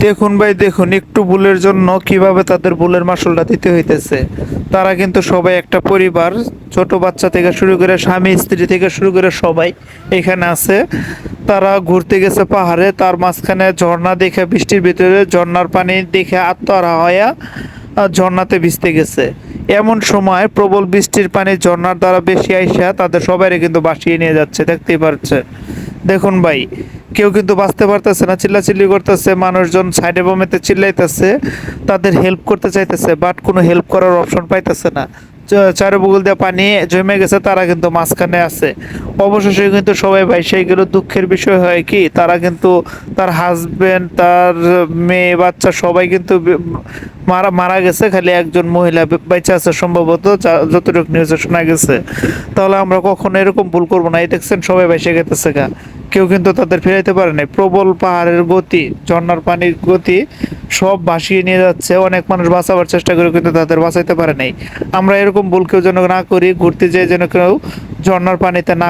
দেখুন ভাই, দেখুন, একটু ভুলের জন্য কীভাবে তাদের ভুলের মাসুলটা দিতে হইতেছে। তারা কিন্তু সবাই একটা পরিবার, ছোট বাচ্চা থেকে শুরু করে স্বামী, স্ত্রী থেকে শুরু করে সবাই এখানে আছে। তারা ঘুরতে গেছে পাহাড়ে, তার মাঝখানে ঝর্ণা দেখে, বৃষ্টির ভিতরে ঝর্ণার পানি দেখে আত্মহারা হয়ে ঝর্ণাতে ভিজতে গেছে। এমন সময় প্রবল বৃষ্টির পানি ঝর্ণার দ্বারা বেশি আইসা তাদের সবাইকে কিন্তু বাসিয়ে নিয়ে যাচ্ছে, দেখতেই পারছে দেখুন ভাই, কেউ কিন্তু বাঁচতে পারতেছে না, চিল্লাচিল্লি করতেছে, মানুষজন সাইডে বমেতে চিল্লাইতেছে, তাদের হেল্প করতে চাইতেছে বাট কোনো হেল্প করার অপশন পাইতেছে না। চ- চারবুকুল দিয়ে পানি জমে গেছে, তারা কিন্তু মাঝখানে আছে। অবশেষে কিন্তু সবাই ভাই, সেইগুলো দুঃখের বিষয় হয় কি, তারা কিন্তু তার হাজবেন্ড তার মেয়ে, বাচ্চা সবাই কিন্তু মারা মারা গেছে, খালি একজন মহিলা বেঁচে আছে সম্ভবত যতটুকু নিউজে শোনা গেছে। তাহলে আমরা কখনো এরকম ভুল করব না, এই দেখছেন সবাই ভেসে গেতেছে গা। কেউ কিন্তু তাদের ফেরাইতে পারে নাই। প্রবল পাহাড়ের গতি, ঝর্ণার পানির গতি সব ভাসিয়ে নিয়ে যাচ্ছে। অনেক মানুষ বাঁচাবার চেষ্টা করে কিন্তু তাদের বাঁচাইতে পারে নাই। আমরা এরকম ভুল কেউ যেন না করি, ঘুরতে যেয়ে যেন কেউ ঝর্নার পানিতে না